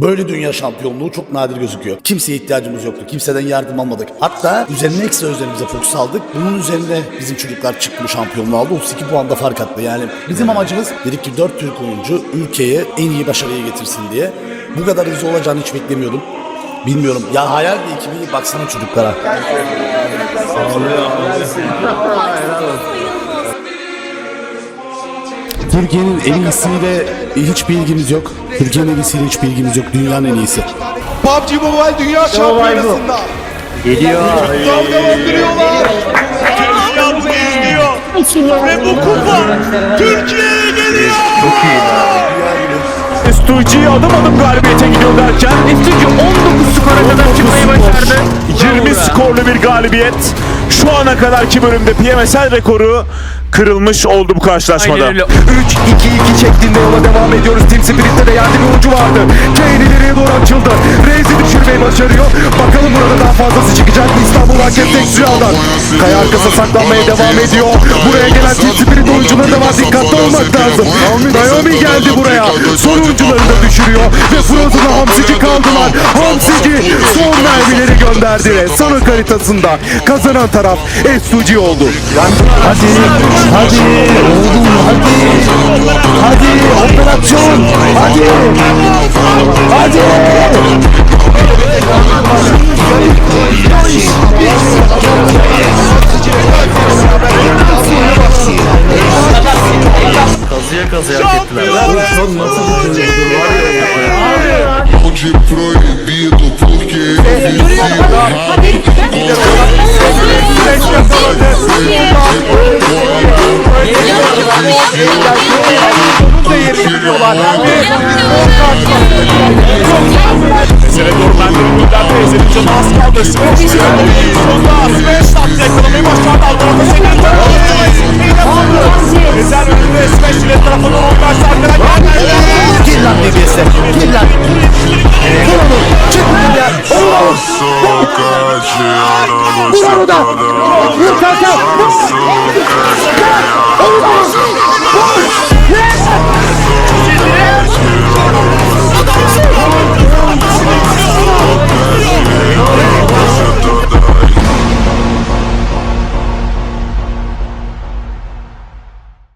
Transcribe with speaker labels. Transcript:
Speaker 1: Böyle dünya şampiyonluğu çok nadir gözüküyor. Kimseye ihtiyacımız yoktu. Kimseden yardım almadık. Hatta üzerine ekstra üzerimize fokus aldık. Bunun üzerine bizim çocuklar çıktı bu şampiyonluğu aldı. 32 puan da fark attı. Yani bizim amacımız dedik ki 4 Türk oyuncu ülkeye en iyi başarıyı getirsin diye. Bu kadar hızlı olacağını hiç beklemiyordum. Bilmiyorum. Ya hayal bir ekibi baksana çocuklara. Türkiye'nin en iyisiyle hiç bilgimiz yok. Türkiye'nin en iyisiyle hiç bilgimiz yok. Dünyanın en iyisi.
Speaker 2: PUBG Mobile Dünya Şampiyonası'nda
Speaker 3: Geliyor.
Speaker 2: dalgalandırıyorlar.
Speaker 4: Yalnız izliyor. Ve bu kupa Türkiye'ye geliyor.
Speaker 5: Estuici adım adım galibiyete gidiyor derken
Speaker 3: Estucu 19 skora kadar çıkmayı başardı.
Speaker 5: 20 skorlu bir galibiyet. Şu ana kadarki bölümde PMSL rekoru kırılmış oldu bu karşılaşmada.
Speaker 3: Aynen öyle.
Speaker 6: 3-2-2 şeklinde yola devam ediyoruz. Team Spirit'te de bir oyuncu vardı. Kane ileriye doğru açıldı. Düşürmeyi başarıyor. Bakalım burada daha fazlası çıkacak mı İstanbul Hakem tek Ziya'dan. Kaya arkası saklanmaya devam ediyor. Buraya gelen Team Spirit oyuncuları da var. Dikkatli olmak lazım. Naomi geldi buraya. Son oyuncuları da düşürüyor. Ve Frozen'la Hamsici kaldılar. Hamsici son mermileri gönderdi. ve Sanık kazanan taraf Estuci oldu.
Speaker 1: Hadi, hadi oğlum hadi. Hadi operasyon. Hadi. Hadi.
Speaker 3: Kazıya kazıya hak ettiler.
Speaker 7: Onde proibido porque
Speaker 4: Mesele doğru Mender'in gönderdi. Ezel'in canı az kaldı. Smash sonunda
Speaker 1: Gel lan DBS'e. Gel lan. Vur onu. Çık lan ya. Allah. Vur onu da. Vur kanka. Vur. Vur.